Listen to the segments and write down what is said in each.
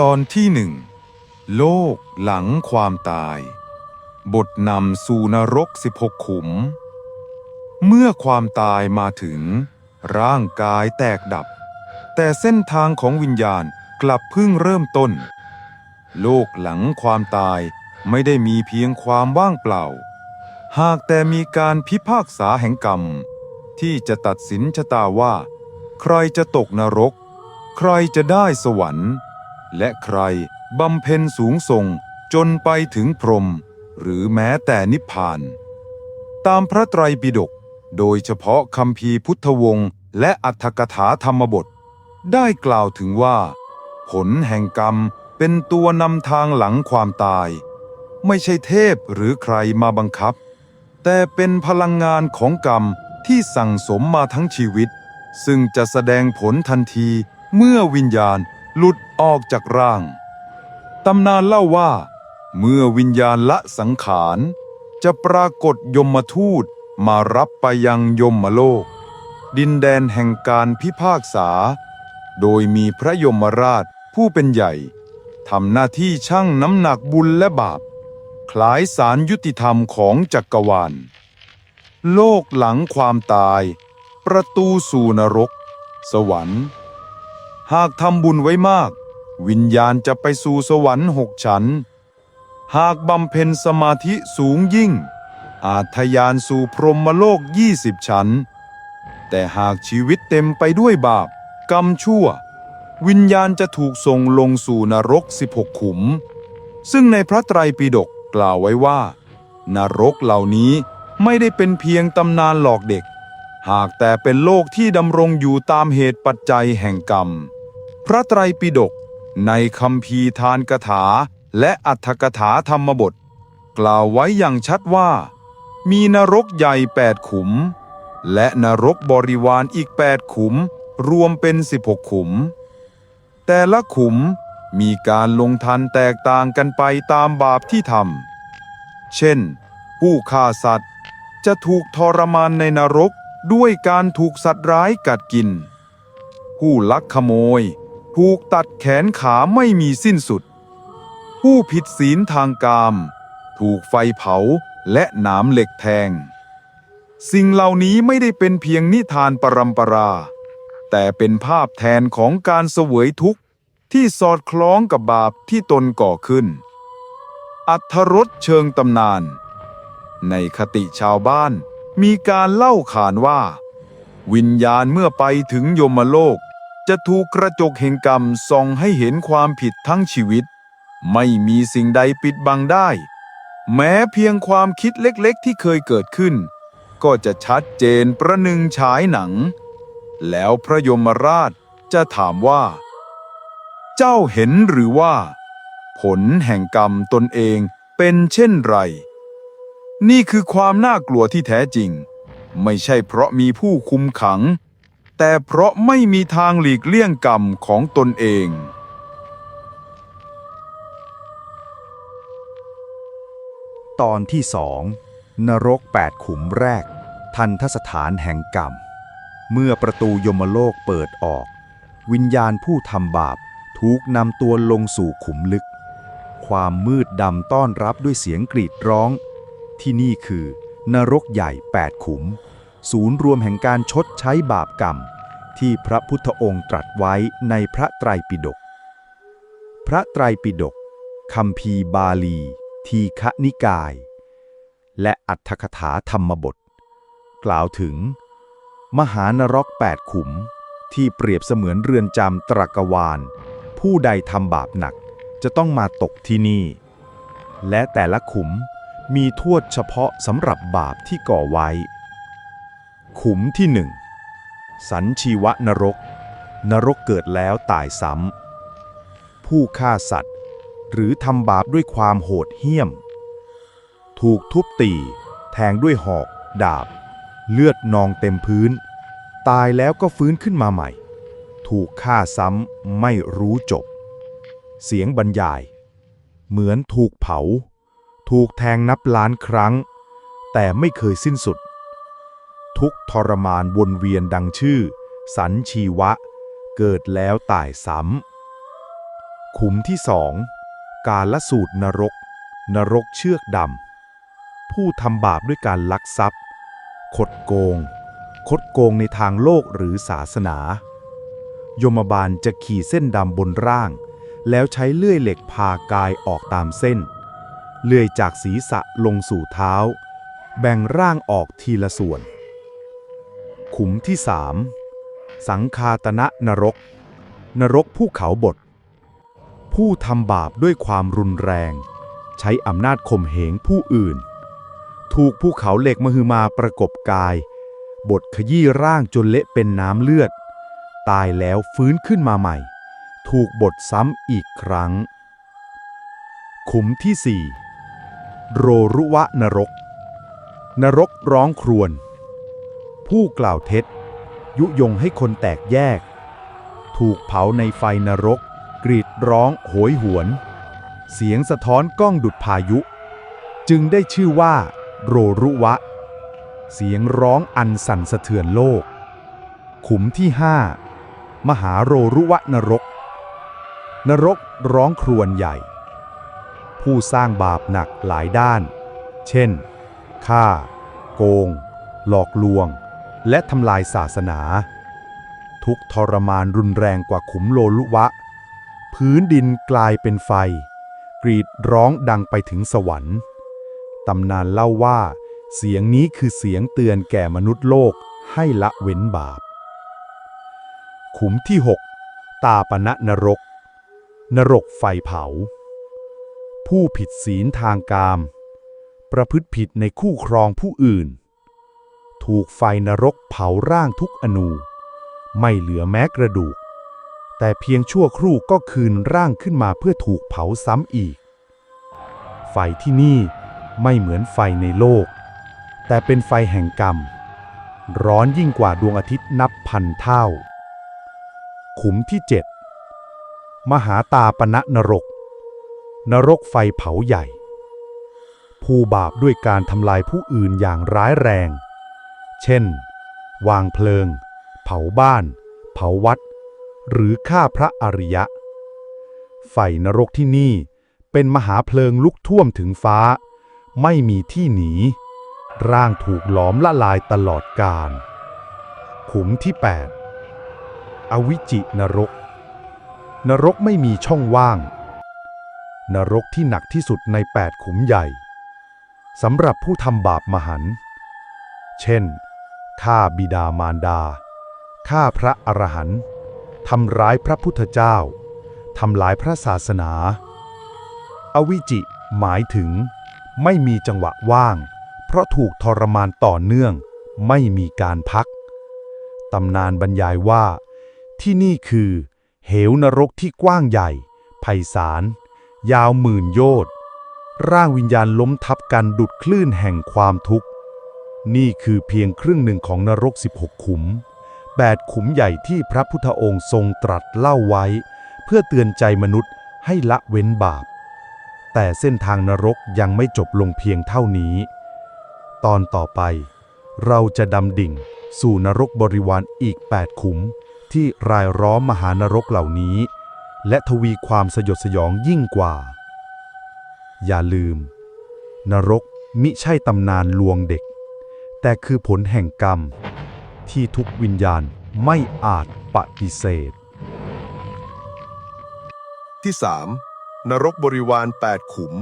ตอนที่หนึ่งโลกหลังความตาย บทนำสู่นรก 16 ขุม เมื่อความตายมาถึง ร่างกายแตกดับ แต่เส้นทางของวิญญาณกลับเพิ่งเริ่มต้น โลกหลังความตายไม่ได้มีเพียงความว่างเปล่า หากแต่มีการพิพากษาแห่งกรรม ที่จะตัดสินชะตาว่า ใครจะตกนรก ใครจะได้สวรรค์ และใครบำเพ็ญสูงส่งจนไปถึงพรหมหรือแม้แต่นิพพาน ตามพระไตรปิฎกโดยเฉพาะคำพีพุทธวงศ์และอัตถกถาธรรมบท ได้กล่าวถึงว่า ผลแห่งกรรมเป็นตัวนำทางหลังความตาย ไม่ใช่เทพหรือใครมาบังคับ แต่เป็นพลังงานของกรรมที่สั่งสมมาทั้งชีวิต ซึ่งจะแสดงผลทันทีเมื่อวิญญาณ หลุดออกจากร่าง ตำนานเล่าว่า เมื่อวิญญาณละสังขาร จะปรากฏยมทูตมารับไปยังยมโลก ดินแดนแห่งการพิพากษา โดยมีพระยมราชผู้เป็นใหญ่ทำหน้าที่ชั่งน้ำหนักบุญและบาป คล้ายสารยุติธรรมของจักรวาล โลกหลังความตาย ประตูสู่นรก สวรรค์ หากทำบุญไว้มาก วิญญาณจะไปสู่สวรรค์หกชั้น หากบำเพ็ญสมาธิสูงยิ่ง อาจทะยานสู่พรหมโลกยี่สิบชั้น แต่หากชีวิตเต็มไปด้วยบาป กรรมชั่ว วิญญาณจะถูกส่งลงสู่นรก16ขุม ซึ่งในพระไตรปิฎกกล่าวไว้ว่า นรกเหล่านี้ไม่ได้เป็นเพียงตำนานหลอกเด็ก หากแต่เป็นโลกที่ดำรงอยู่ตามเหตุปัจจัยแห่งกรรม พระไตรปิฎกในคำพีทานกถาและอัตถกถาธรรมบท กล่าวไว้อย่างชัดว่า มีนรกใหญ่แปดขุม และนรกบริวารอีกแปดขุม รวมเป็น16ขุม แต่ละขุมมีการลงทันแตกต่างกันไปตามบาปที่ทำ เช่น ผู้ฆ่าสัตว์จะถูกทรมานในนรกด้วยการถูกสัตว์ร้ายกัดกิน ผู้ลักขโมย ถูกตัดแขนขาไม่มีสิ้นสุด ผู้ผิดศีลทางกาม ถูกไฟเผาและหนามเหล็กแทง สิ่งเหล่านี้ไม่ได้เป็นเพียงนิทานปรำปรา แต่เป็นภาพแทนของการเสวยทุกข์ที่สอดคล้องกับบาปที่ตนก่อขึ้น อัธรสเชิงตำนาน ในคติชาวบ้านมีการเล่าขานว่า วิญญาณเมื่อไปถึงยมโลก จะถูกกระจกแห่งกรรมส่องให้เห็นความผิดทั้งชีวิต ไม่มีสิ่งใดปิดบังได้ แม้เพียงความคิดเล็กๆ ที่เคยเกิดขึ้น ก็จะชัดเจนประหนึ่งฉายหนัง แล้วพระยมราชจะถามว่า เจ้าเห็นหรือว่า ผลแห่งกรรมตนเองเป็นเช่นไร นี่คือความน่ากลัวที่แท้จริง ไม่ใช่เพราะมีผู้คุมขัง แต่เพราะไม่มีทางหลีกเลี่ยงกรรมของตนเอง ตอนที่สองนรกแปดขุมแรก ทันทสถานแห่งกรรม เมื่อประตูยมโลกเปิดออก วิญญาณผู้ทำบาปถูกนำตัวลงสู่ขุมลึก ความมืดดำต้อนรับด้วยเสียงกรีดร้อง ที่นี่คือนรกใหญ่แปดขุม ศูนย์รวมแห่งการชดใช้บาปกรรม ที่พระพุทธองค์ตรัสไว้ในพระไตรปิฎก พระไตรปิฎกคำพีบาลี ทีฆนิกาย และอัตถกถาธรรมบท กล่าวถึง มหานรกแปดขุม ที่เปรียบเสมือนเรือนจำตรกวาล ผู้ใดทำบาปหนักจะต้องมาตกที่นี่ และแต่ละขุมมีโทษเฉพาะสำหรับบาปที่ก่อไว้ ขุมที่หนึ่งสันชีวนรก นรกเกิดแล้วตายซ้ำ ผู้ฆ่าสัตว์ หรือทำบาปด้วยความโหดเหี้ยม ถูกทุบตี แทงด้วยหอก ดาบ เลือดนองเต็มพื้น ตายแล้วก็ฟื้นขึ้นมาใหม่ ถูกฆ่าซ้ำไม่รู้จบ เสียงบรรยาย เหมือนถูกเผา ถูกแทงนับล้านครั้ง แต่ไม่เคยสิ้นสุด ทุกทรมานวนเวียนดังชื่อ สันชีวะ เกิดแล้วตายซ้ำขุมที่สองการละสูตรนรก นรกเชือกดำผู้ทำบาปด้วยการลักทรัพย์คดโกง คดโกงในทางโลกหรือศาสนา ยมบาลจะขี่เส้นดำบนร่าง แล้วใช้เลื่อยเหล็กพากายออกตามเส้น เลื่อยจากศีรษะลงสู่เท้า แบ่งร่างออกทีละส่วน ขุมที่สามสังคาตนะนรก นรกภูเขาบท ผู้ทำบาปด้วยความรุนแรง ใช้อำนาจข่มเหงผู้อื่น ถูกภูเขาเหล็กมหึมาประกบกาย บทขยี้ร่างจนเละเป็นน้ำเลือด ตายแล้วฟื้นขึ้นมาใหม่ ถูกบทซ้ำอีกครั้ง ขุมที่สี่โรรุวะนรก นรกร้องครวญ ผู้กล่าวเท็จ ยุยงให้คนแตกแยก ถูกเผาในไฟนรก กรีดร้องโหยหวน เสียงสะท้อนก้องดุดพายุ จึงได้ชื่อว่า โรรุวะ เสียงร้องอันสั่นสะเทือนโลก ขุมที่ห้ามหาโรรุวะนรก นรกร้องครวญใหญ่ ผู้สร้างบาปหนักหลายด้าน เช่นฆ่า โกง หลอกลวง และทำลายศาสนา ทุกทรมานรุนแรงกว่าขุมโลลุวะ พื้นดินกลายเป็นไฟ กรีดร้องดังไปถึงสวรรค์ตำนานเล่าว่า เสียงนี้คือเสียงเตือนแก่มนุษย์โลกให้ละเว้นบาป ขุมที่ 6 ตาปณะนรก นรกไฟเผา ผู้ผิดศีลทางกาม ประพฤติผิดในคู่ครองผู้อื่น ถูกไฟนรกเผาร่างทุกอนู ไม่เหลือแม้กระดูก แต่เพียงชั่วครู่ก็คืนร่างขึ้นมาเพื่อถูกเผาซ้ำอีก ไฟที่นี่ไม่เหมือนไฟในโลก แต่เป็นไฟแห่งกรรม ร้อนยิ่งกว่าดวงอาทิตย์นับพันเท่า ขุมที่เจ็ดมหาตาปณะนรก นรกไฟเผาใหญ่ ผู้บาปด้วยการทำลายผู้อื่นอย่างร้ายแรง เช่น วางเพลิง เผาบ้าน เผาวัด หรือฆ่าพระอริยะ ไฟนรกที่นี่เป็นมหาเพลิงลุกท่วมถึงฟ้า ไม่มีที่หนี ร่างถูกหลอมละลายตลอดกาลขุมที่ 8 อวิจินรก นรกไม่มีช่องว่าง นรกที่หนักที่สุดใน 8 ขุมใหญ่สำหรับผู้ทำบาปมหัน เช่น ฆ่าบิดามารดา ฆ่าพระอรหันต์ทำร้ายพระพุทธเจ้า ทำลายพระศาสนา อวิจิ หมายถึง ไม่มีจังหวะว่าง เพราะถูกทรมานต่อเนื่อง ไม่มีการพัก ตำนานบรรยายว่า ที่นี่คือ เหวนรกที่กว้างใหญ่ ไพศาล ยาวหมื่นโยชน์ร่างวิญญาณล้มทับกันดุดคลื่นแห่งความทุกข์ นี่คือเพียงครึ่งหนึ่งของนรก 16 ขุม 8 ขุมใหญ่ที่พระพุทธองค์ทรงตรัสเล่าไว้ เพื่อเตือนใจมนุษย์ให้ละเว้นบาป แต่เส้นทางนรกยังไม่จบลงเพียงเท่านี้ ตอนต่อไป เราจะดำดิ่งสู่นรกบริวารอีก 8 ขุม ที่รายล้อมมหานรกเหล่านี้ และทวีความสยดสยองยิ่งกว่า อย่าลืม นรกมิใช่ตำนานลวงเด็ก แต่คือผลแห่งกรรม ที่ทุกวิญญาณไม่อาจปฏิเสธ ที่ 3. นรกบริวาร 8 ขุม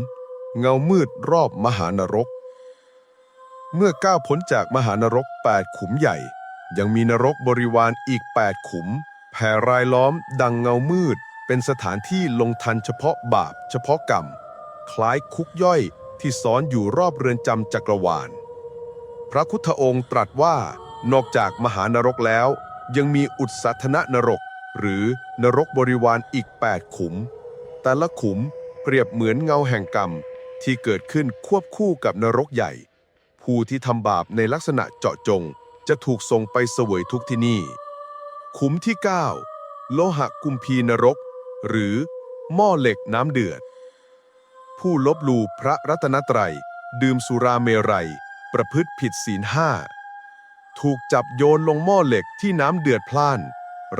เงามืดรอบมหานรก เมื่อก้าวพ้นจากมหานรก 8 ขุมใหญ่ ยังมีนรกบริวารอีก 8 ขุม แผ่รายล้อมดังเงามืด เป็นสถานที่ลงทันเฉพาะบาปเฉพาะกรรม คล้ายคุกย่อยที่ซ้อนอยู่รอบเรือนจำจักรวาล พระพุทธองค์ตรัสว่านอกจากมหานรกแล้ว ยังมีอุตสัทนนรก หรือนรกบริวารอีก 8 ขุม แต่ละขุมเปรียบเหมือนเงาแห่งกรรมที่เกิดขึ้นควบคู่กับนรกใหญ่ ผู้ที่ทำบาปในลักษณะเจาะจงจะถูกส่งไปเสวยทุกที่นี่ ขุมที่ 9 โลหะกุมพีนรก หรือหม้อเหล็กน้ำเดือด ผู้ลบลู่พระรัตนตรัย ดื่มสุราเมรัย ประพฤติผิดศีลห้า ถูกจับโยนลงหม้อเหล็กที่น้ำเดือดพล่าน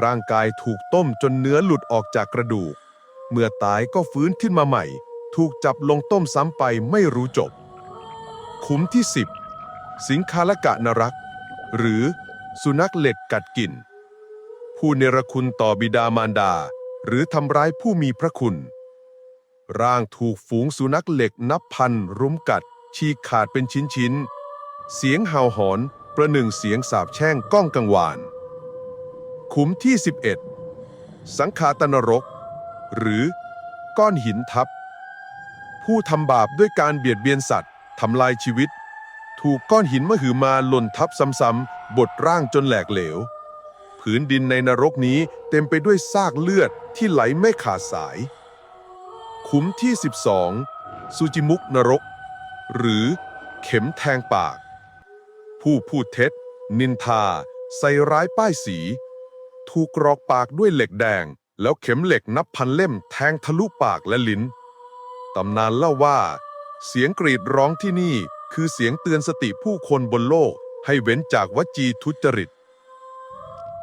ร่างกายถูกต้มจนเนื้อหลุดออกจากกระดูก เมื่อตายก็ฟื้นขึ้นมาใหม่ ถูกจับลงต้มซ้ำไปไม่รู้จบ ขุมที่ 10 สิงคาลกะนรัก หรือสุนัขเหล็กกัดกิน ผู้เนรคุณต่อบิดามารดา หรือทำร้ายผู้มีพระคุณ ร่างถูกฝูงสุนัขเหล็กนับพันรุมกัด ฉีกขาดเป็นชิ้นๆ เสียงเห่าหอนประหนึ่งเสียงสาบแช่งก้องกังวาน ขุมที่ 11 สังขาตนรก หรือก้อนหินทับ ผู้ทำบาปด้วยการเบียดเบียนสัตว์ทำลายชีวิต ถูกก้อนหินมหือมาหล่นทับซ้ำๆบดร่างจนแหลกเหลว ผืนดินในนรกนี้เต็มไปด้วยซากเลือดที่ไหลไม่ขาดสาย ขุมที่ 12 สุจิมุกนรก หรือเข็มแทงปาก ผู้พูดเท็จ นินทา ใส่ร้ายป้ายสี ถูกกรอกปากด้วยเหล็กแดง แล้วเข็มเหล็กนับพันเล่มแทงทะลุปากและลิ้น ตำนานเล่าว่า เสียงกรีดร้องที่นี่คือเสียงเตือนสติผู้คนบนโลกให้เว้นจากวจีทุจริต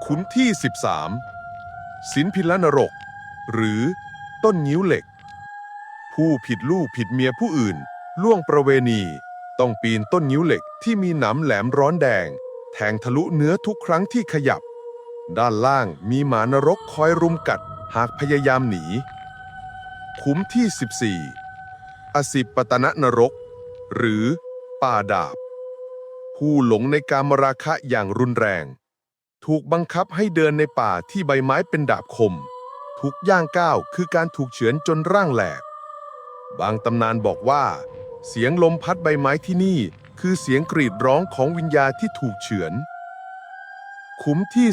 ขุมที่ 13สินพิลนรก หรือต้นนิ้วเหล็ก ผู้ผิดลูกผิดเมียผู้อื่น ล่วงประเวณี ต้องปีนต้นนิ้วเหล็กที่มีหนามแหลมร้อนแดง แทงทะลุเนื้อทุกครั้งที่ขยับ ด้านล่างมีหมานรกคอยรุมกัดหากพยายามหนีขุมที่ 14 อสิปตนนรก หรือป่าดาบ ผู้หลงในการมราคะอย่างรุนแรง ถูกบังคับให้เดินในป่าที่ใบไม้เป็นดาบคม ทุกย่างก้าวคือการถูกเฉือนจนร่างแหลก บางตำนานบอกว่า เสียงลมพัดใบไม้ที่นี่คือเสียงกรีดร้องของวิญญาที่ถูกเฉือน ขุมที่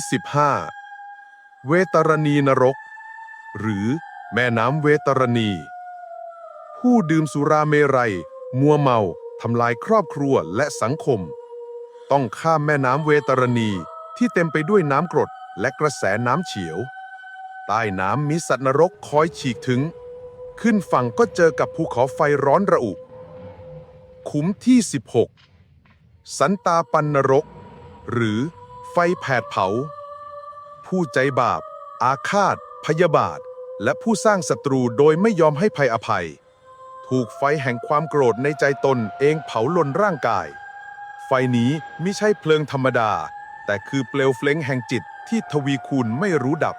15 เวตรณีนรก หรือแม่น้ำเวตรณี ผู้ดื่มสุราเมรัย มัวเมาทำลายครอบครัวและสังคม ต้องข้ามแม่น้ำเวตรณีที่เต็มไปด้วยน้ำกรดและกระแสน้ำเฉียว ใต้น้ำมีสัตว์นรกคอยฉีกถึง ขึ้นฝั่งก็เจอกับภูเขาไฟร้อนระอุ ขุมที่ 16 สันตาปันนรก หรือไฟแผดเผา ผู้ใจบาป อาฆาต พยาบาท และผู้สร้างศัตรูโดยไม่ยอมให้ภัยอภัย ถูกไฟแห่งความโกรธในใจตนเองเผาลนร่างกาย ไฟนี้ไม่ใช่เพลิงธรรมดา แต่คือเปลวเฟลงแห่งจิตที่ทวีคูณไม่รู้ดับ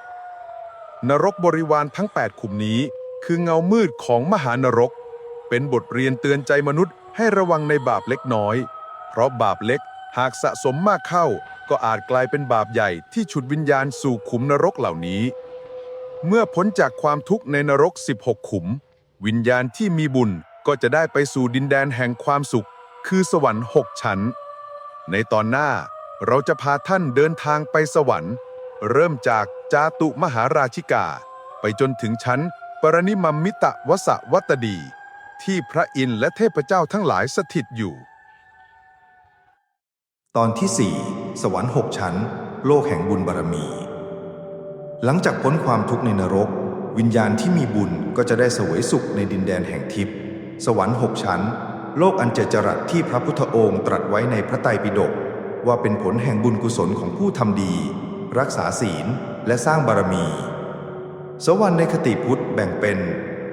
นรกบริวารทั้ง 8 ขุมนี้ คือเงามืดของมหานรก เป็นบทเรียนเตือนใจมนุษย์ ให้ระวังในบาปเล็กน้อย เพราะบาปเล็กหากสะสมมากเข้า ก็อาจกลายเป็นบาปใหญ่ที่ฉุดวิญญาณสู่ขุมนรกเหล่านี้ เมื่อพ้นจากความทุกข์ในนรก 16 ขุม วิญญาณที่มีบุญก็จะได้ไปสู่ดินแดนแห่งความสุข คือสวรรค์หกชั้น ในตอนหน้าเราจะพาท่านเดินทางไปสวรรค์ เริ่มจากจาตุมหาราชิกา ไปจนถึงชั้น ปรนิมัมมิตะวสวัตดี ที่พระอินทร์และเทพเจ้าทั้งหลายสถิตอยู่ ตอนที่4สวรรค์หกชั้น โลกแห่งบุญบารมี หลังจากพ้นความทุกข์ในนรก วิญญาณที่มีบุญก็จะได้เสวยสุขในดินแดนแห่งทิพย์สวรรค์หกชั้น โลกอันเจริญจรัสที่พระพุทธองค์ตรัสไว้ในพระไตรปิฎกว่าเป็นผลแห่งบุญกุศลของผู้ทำดี รักษาศีลและสร้างบารมี สวรรค์ในคติพุทธแบ่งเป็น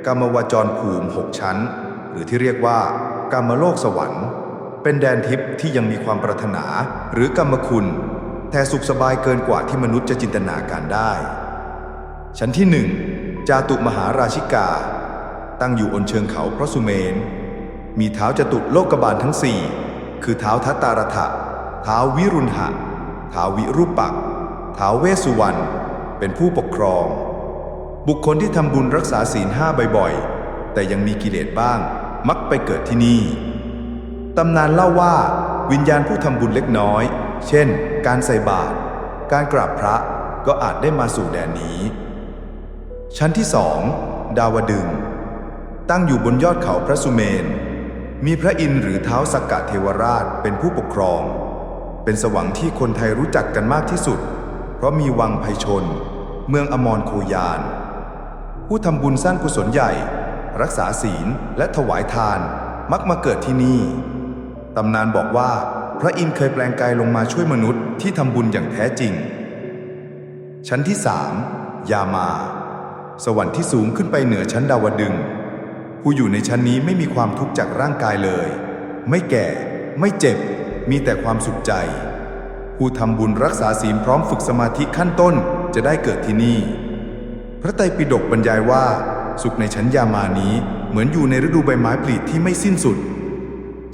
กามวจรภูมิหกชั้น หรือที่เรียกว่ากามโลกสวรรค์ เป็นแดนทิพย์ที่ยังมีความปรารถนาหรือกรรมคุณ แต่สุขสบายเกินกว่าที่มนุษย์จะจินตนาการได้ ชั้นที่หนึ่งจาตุมหาราชิกา ตั้งอยู่บนเชิงเขาพระสุเมน มีเท้าจตุโลกบาลทั้งสี่คือเท้าทัตตาระทะเท้าวิรุณหะเท้าวิรูปักเท้าเวสุวรรณเป็นผู้ปกครอง บุคคลที่ทำบุญรักษาศีลห้าบ่อยๆ แต่ยังมีกิเลสบ้าง มักไปเกิดที่นี่ ตำนานเล่าว่า วิญญาณผู้ทำบุญเล็กน้อย เช่น การใส่บาตร การกราบพระก็อาจได้มาสู่แดนนี้ ชั้นที่สองดาวดึง ตั้งอยู่บนยอดเขาพระสุเมน มีพระอินทร์หรือเท้าสักกะเทวราชเป็นผู้ปกครอง เป็นสวรรค์ที่คนไทยรู้จักกันมากที่สุด เพราะมีวังไพชน เมืองอมรโคยาน ผู้ทำบุญสร้างกุศลใหญ่ รักษาศีลและถวายทาน มักมาเกิดที่นี่ ตำนานบอกว่า พระอินทร์เคยแปลงกายลงมาช่วยมนุษย์ที่ทำบุญอย่างแท้จริง ชั้นที่สามยามา สวรรค์ที่สูงขึ้นไปเหนือชั้นดาวดึง ผู้อยู่ในชั้นนี้ไม่มีความทุกข์จากร่างกายเลย ไม่แก่ ไม่เจ็บ มีแต่ความสุขใจ ผู้ทำบุญรักษาศีลพร้อมฝึกสมาธิขั้นต้นจะได้เกิดที่นี่ พระไตรปิฎกบรรยายว่า สุขในชั้นยามานี้เหมือนอยู่ในฤดูใบไม้ผลิที่ไม่สิ้นสุด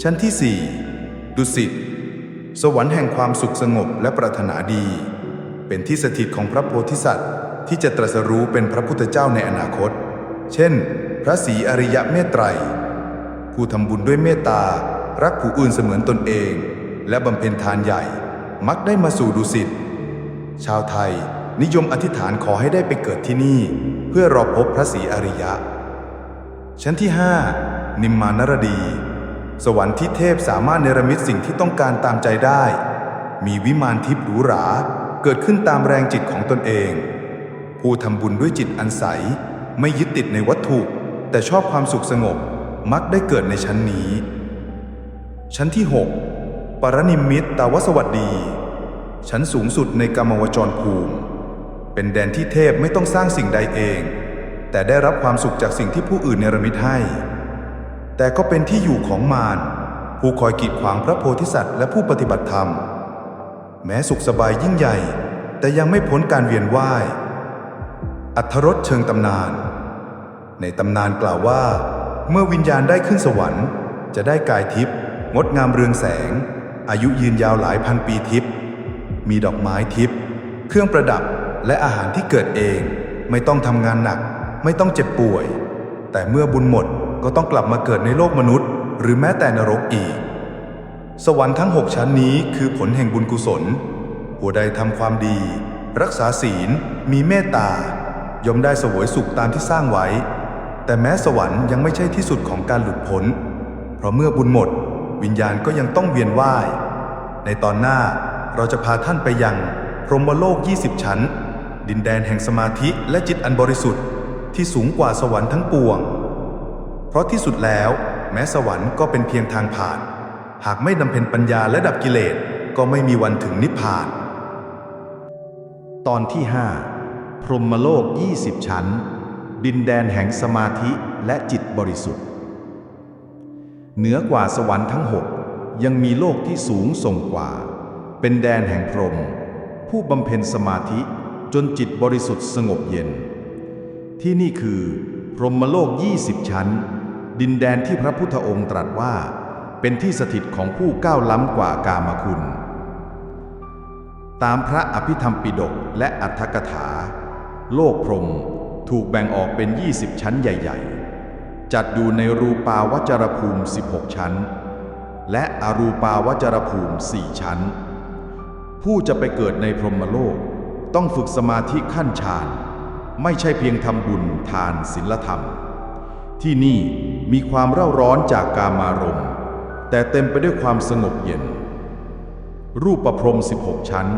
ชั้นที่สี่ดุสิตสวรรค์แห่งความสุขสงบและปรารถนาดี เป็นที่สถิตของพระโพธิสัตว์ที่จะตรัสรู้เป็นพระพุทธเจ้าในอนาคต เช่น พระศรีอริยะเมตไตร ผู้ทำบุญด้วยเมตตา รักผู้อื่นเสมือนตนเอง และบำเพ็ญทานใหญ่ มักได้มาสู่ดุสิต ชาวไทย นิยมอธิษฐานขอให้ได้ไปเกิดที่นี่ เพื่อรอพบพระศรีอริยะ ชั้นที่ 5 นิมมานรดี สวรรค์ที่เทพสามารถเนรมิตสิ่งที่ต้องการตามใจได้ มีวิมานทิพย์หรูหรา เกิดขึ้นตามแรงจิตของตนเอง ผู้ทำบุญด้วยจิตอันใส ไม่ยึดติดในวัตถุ แต่ชอบความสุขสงบมักได้เกิดในชั้นนี้ ชั้นที่ 6 ปรนิมมิตตาวสวัสดี ชั้นสูงสุดในกรรมวจรภูมิ เป็นแดนที่เทพไม่ต้องสร้างสิ่งใดเอง แต่ได้รับความสุขจากสิ่งที่ผู้อื่นเนรมิตให้ แต่ก็เป็นที่อยู่ของมารผู้คอยกีดขวางพระโพธิสัตว์และผู้ปฏิบัติธรรม แม้สุขสบายยิ่งใหญ่ แต่ยังไม่พ้นการเวียนว่าย อัธรสเชิงตำนาน ในตำนานกล่าวว่า เมื่อวิญญาณได้ขึ้นสวรรค์ จะได้กายทิพย์งดงามเรืองแสง อายุยืนยาวหลายพันปีทิพย์มีดอกไม้ทิพย์เครื่องประดับ และอาหารที่เกิดเอง ไม่ต้องทำงานหนัก ไม่ต้องเจ็บป่วย แต่เมื่อบุญหมดก็ต้องกลับมาเกิดในโลกมนุษย์ หรือแม้แต่นรกอีก สวรรค์ทั้งหกชั้นนี้คือผลแห่งบุญกุศล ผู้ใดทำความดี รักษาศีล มีเมตตาย่อมได้สวยสุขตามที่สร้างไว้ แต่แม้สวรรค์ยังไม่ใช่ที่สุดของการหลุดพ้น เพราะเมื่อบุญหมด วิญญาณก็ยังต้องเวียนว่าย ในตอนหน้าเราจะพาท่านไปยังพรหมโลก 20 ชั้น ดินแดนแห่งสมาธิและจิตอันบริสุทธิ์ที่สูงกว่าสวรรค์ทั้งปวง เพราะที่สุดแล้วแม้สวรรค์ก็เป็นเพียงทางผ่าน หากไม่ดำเพ็ญปัญญาและดับกิเลสก็ไม่มีวันถึงนิพพาน ตอนที่ 5 พรหมโลก 20 ชั้น ดินแดนแห่งสมาธิและจิตบริสุทธิ์ เหนือกว่าสวรรค์ทั้งหกยังมีโลกที่สูงส่งกว่า เป็นแดนแห่งพรหมผู้บำเพ็ญสมาธิ จนจิตบริสุทธิ์สงบเย็น ที่นี่คือพรหมโลก 20 ชั้น ดินแดนที่พระพุทธองค์ตรัสว่า เป็นที่สถิตของผู้ก้าวล้ำกว่ากามคุณ ตามพระอภิธรรมปิฎกและอัฏฐกถา โลกพรหมถูกแบ่งออกเป็น 20 ชั้นใหญ่ ๆ จัดอยู่ในรูปาวจรภูมิ 16 ชั้น และอรูปาวจรภูมิ 4 ชั้น ผู้จะไปเกิดในพรหมโลก ต้องฝึกสมาธิขั้นฌานไม่ใช่เพียงทำบุญทานศีลธรรม ที่นี่มีความเร่าร้อนจากกามารมณ์ แต่เต็มไปด้วยความสงบเย็น รูปประพรม 16 ชั้น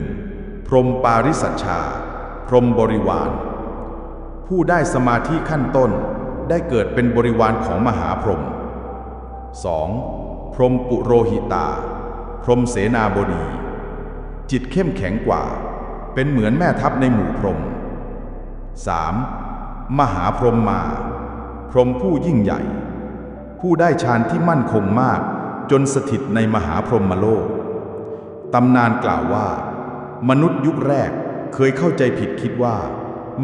1. พรมปาริสัชชา พรมบริวาร ผู้ได้สมาธิขั้นต้นได้เกิดเป็นบริวารของมหาพรหม 2. พรมปุโรหิตา พรมเสนาบดี จิตเข้มแข็งกว่า เป็นเหมือนแม่ทัพในหมู่พรหม 3. มหาพรหมมา พรหมผู้ยิ่งใหญ่ ผู้ได้ฌานที่มั่นคงมากจนสถิตในมหาพรหมโลก ตำนานกล่าวว่า มนุษย์ยุคแรกเคยเข้าใจผิดคิดว่า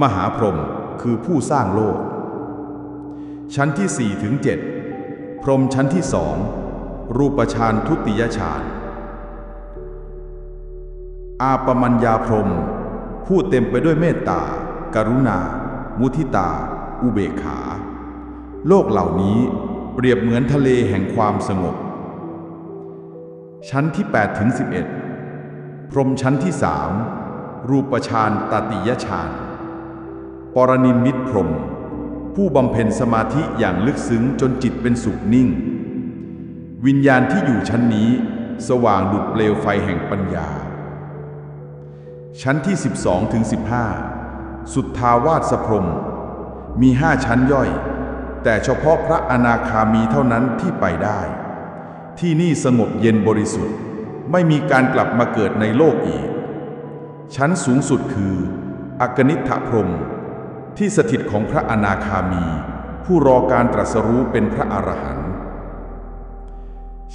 มหาพรหมคือผู้สร้างโลก ชั้นที่4ถึง7พรหมชั้นที่สองรูปฌานทุติยฌาน อาปมัญญาพรม ผู้เต็มไปด้วยเมตตากรุณา มุทิตา อุเบกขา โลกเหล่านี้เปรียบเหมือนทะเลแห่งความสงบ ชั้นที่8ถึง11 พรมชั้นที่สามรูปฌานตติยฌาน ปรนิมิตพรม ผู้บำเพ็ญสมาธิอย่างลึกซึ้งจนจิตเป็นสุขนิ่ง วิญญาณที่อยู่ชั้นนี้ สว่างดุจเปลวไฟแห่งปัญญา ชั้นที่ 12ถึง15 สุทธาวาสพรม มีห้าชั้นย่อย แต่เฉพาะพระอนาคามีเท่านั้นที่ไปได้ ที่นี่สงบเย็นบริสุทธิ์ ไม่มีการกลับมาเกิดในโลกอีก ชั้นสูงสุดคืออกนิฐพรม ที่สถิตของพระอนาคามี ผู้รอการตรัสรู้เป็นพระอรหันต์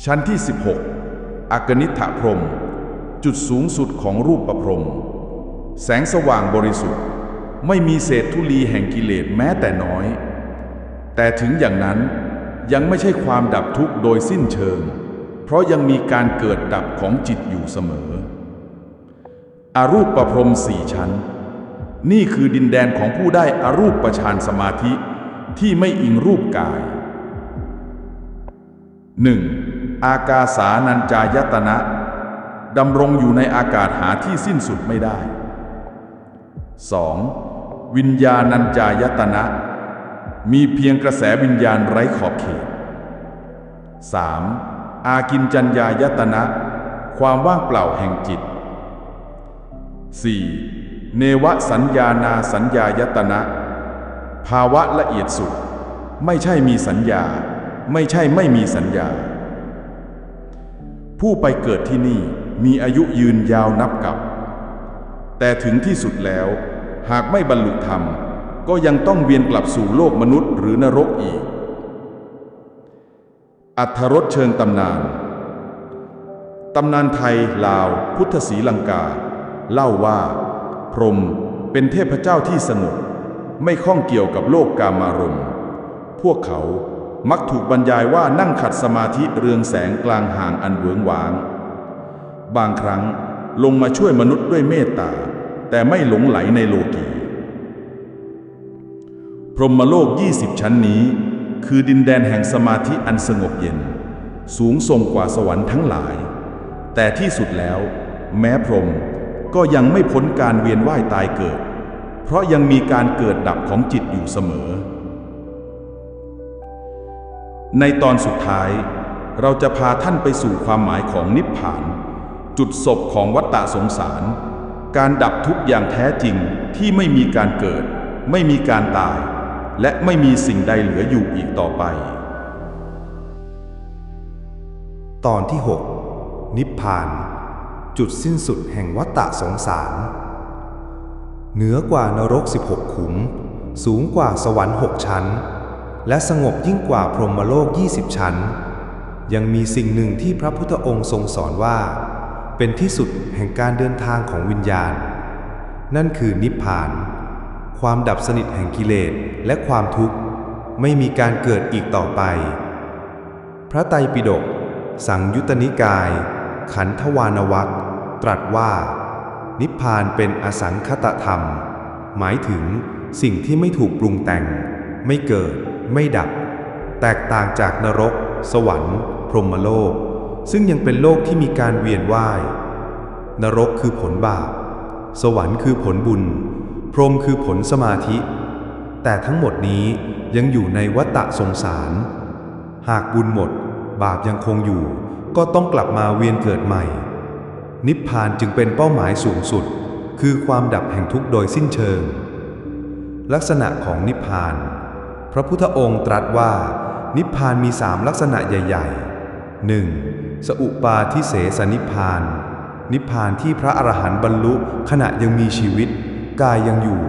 ชั้นที่ 16อกนิฐพรม จุดสูงสุดของรูปประพรม แสงสว่างบริสุทธิ์ ไม่มีเศษธุลีแห่งกิเลสแม้แต่น้อย แต่ถึงอย่างนั้นยังไม่ใช่ความดับทุกข์โดยสิ้นเชิง เพราะยังมีการเกิดดับของจิตอยู่เสมออารูปประพรมสี่ชั้น นี่คือดินแดนของผู้ได้อารูปประชานสมาธิที่ไม่อิงรูปกาย 1. อากาสานัญจายตนะดำรงอยู่ในอากาศหาที่สิ้นสุดไม่ได้ 2. วิญญาณัญจายตนะ มีเพียงกระแสวิญญาณไร้ขอบเขต 3. อากินจัญญายตนะ ความว่างเปล่าแห่งจิต 4. เนวสัญญานาสัญญายตนะ ภาวะละเอียดสุด ไม่ใช่มีสัญญา ไม่ใช่ไม่มีสัญญา ผู้ไปเกิดที่นี่มีอายุยืนยาวนับกับ แต่ถึงที่สุดแล้ว หากไม่บรรลุธรรม ก็ยังต้องเวียนกลับสู่โลกมนุษย์หรือนรกอีก อัธรสเชิงตำนาน ตำนานไทยลาว พุทธศรีลังกา เล่าว่า พรหมเป็นเทพเจ้าที่สงบไม่ข้องเกี่ยวกับโลกกามารมณ์ พวกเขามักถูกบรรยายว่านั่งขัดสมาธิเรืองแสงกลางห่างอันเวิงวาง บางครั้งลงมาช่วยมนุษย์ด้วยเมตตา แต่ไม่หลงไหลในโลกี พรหมโลก 20 ชั้นนี้ คือดินแดนแห่งสมาธิอันสงบเย็น สูงส่งกว่าสวรรค์ทั้งหลาย แต่ที่สุดแล้ว แม้พรหมก็ยังไม่พ้นการเวียนว่ายตายเกิด เพราะยังมีการเกิดดับของจิตอยู่เสมอ ในตอนสุดท้าย เราจะพาท่านไปสู่ความหมายของนิพพาน จุดศพของวัฏฏะสงสาร การดับทุกอย่างแท้จริงที่ไม่มีการเกิด ไม่มีการตาย และไม่มีสิ่งใดเหลืออยู่อีกต่อไป ตอนที่ 6 นิพพาน จุดสิ้นสุดแห่งวัฏฏะสงสาร เหนือกว่านรก 16 ขุม สูงกว่าสวรรค์ 6 ชั้น และสงบยิ่งกว่าพรหมโลก 20 ชั้น ยังมีสิ่งหนึ่งที่พระพุทธองค์ทรงสอนว่า เป็นที่สุดแห่งการเดินทางของวิญญาณ นั่นคือนิพพาน ความดับสนิทแห่งกิเลสและความทุกข์ไม่มีการเกิดอีกต่อไป พระไตรปิฎกสังยุตติกาย ขันธวานวัคตรัสว่า นิพพานเป็นอสังคตธรรม หมายถึงสิ่งที่ไม่ถูกปรุงแต่ง ไม่เกิด ไม่ดับ แตกต่างจากนรก สวรรค์ พรหมโลก ซึ่งยังเป็นโลกที่มีการเวียนว่าย นรกคือผลบาป สวรรค์คือผลบุญ พรหมคือผลสมาธิ แต่ทั้งหมดนี้ยังอยู่ในวัฏฏะสงสาร หากบุญหมด บาปยังคงอยู่ ก็ต้องกลับมาเวียนเกิดใหม่ นิพพานจึงเป็นเป้าหมายสูงสุด คือความดับแห่งทุกข์โดยสิ้นเชิง ลักษณะของนิพพาน พระพุทธองค์ตรัสว่า นิพพานมีสามลักษณะใหญ่ ๆ 1. สอุปาทิเสสนิพาน นิพพานที่พระอรหันต์บรรลุขณะยังมีชีวิต กายยังอยู่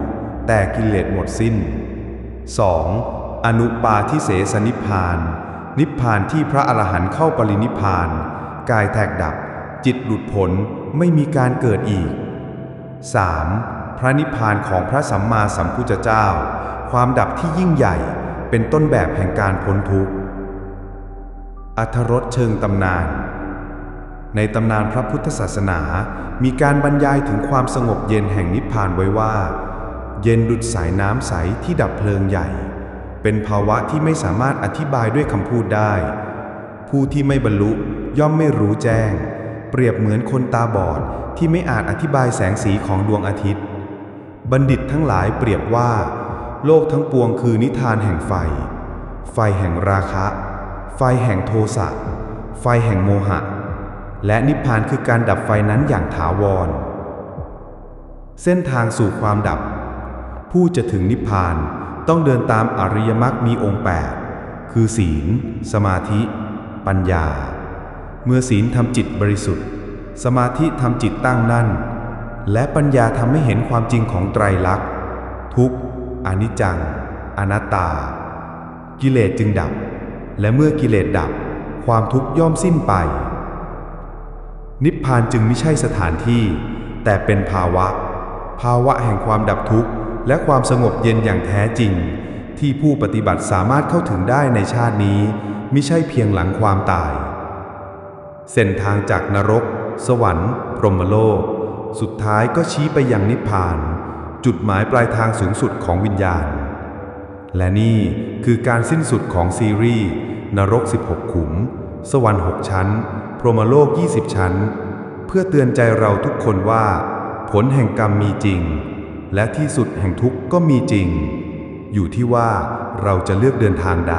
แต่กิเลสหมดสิ้น 2. อนุปาทิเสสนิพาน นิพพานที่พระอรหันต์เข้าปรินิพพาน กายแตกดับ จิตหลุดพ้นไม่มีการเกิดอีก 3. พระนิพพานของพระสัมมาสัมพุทธเจ้า ความดับที่ยิ่งใหญ่เป็นต้นแบบแห่งการพ้นทุกข์ อัธรสเชิงตำนาน ในตำนานพระพุทธศาสนา มีการบรรยายถึงความสงบเย็นแห่งนิพพานไว้ว่า เย็นดุดสายน้ำใสที่ดับเพลิงใหญ่ เป็นภาวะที่ไม่สามารถอธิบายด้วยคำพูดได้ ผู้ที่ไม่บรรลุย่อมไม่รู้แจ้ง เปรียบเหมือนคนตาบอดที่ไม่อาจอธิบายแสงสีของดวงอาทิตย์ บัณฑิตทั้งหลายเปรียบว่า โลกทั้งปวงคือนิทานแห่งไฟ ไฟแห่งราคะ ไฟแห่งโทสะ ไฟแห่งโมหะ และนิพพานคือการดับไฟนั้นอย่างถาวร เส้นทางสู่ความดับ ผู้จะถึงนิพพานต้องเดินตามอริยมรรคมีองค์ 8 คือศีล สมาธิ ปัญญา เมื่อศีลทำจิตบริสุทธิ์ สมาธิทำจิตตั้งนั่น และปัญญาทำให้เห็นความจริงของไตรลักษณ์ ทุกข์อนิจจัง อนัตตา กิเลสจึงดับ และเมื่อกิเลสดับ ความทุกข์ย่อมสิ้นไป นิพพานจึงไม่ใช่สถานที่ แต่เป็นภาวะ ภาวะแห่งความดับทุกข์ และความสงบเย็นอย่างแท้จริง ที่ผู้ปฏิบัติสามารถเข้าถึงได้ในชาตินี้มิใช่เพียงหลังความตาย เส้นทางจากนรก สวรรค์ พรหมโลก สุดท้ายก็ชี้ไปยังนิพพาน จุดหมายปลายทางสูงสุดของวิญญาณ และนี่คือการสิ้นสุดของซีรีส์นรก 16 ขุม สวรรค์ 6 ชั้น พรหมโลก 20 ชั้น เพื่อเตือนใจเราทุกคนว่า ผลแห่งกรรมมีจริง และที่สุดแห่งทุกข์ก็มีจริง อยู่ที่ว่าเราจะเลือกเดินทางใด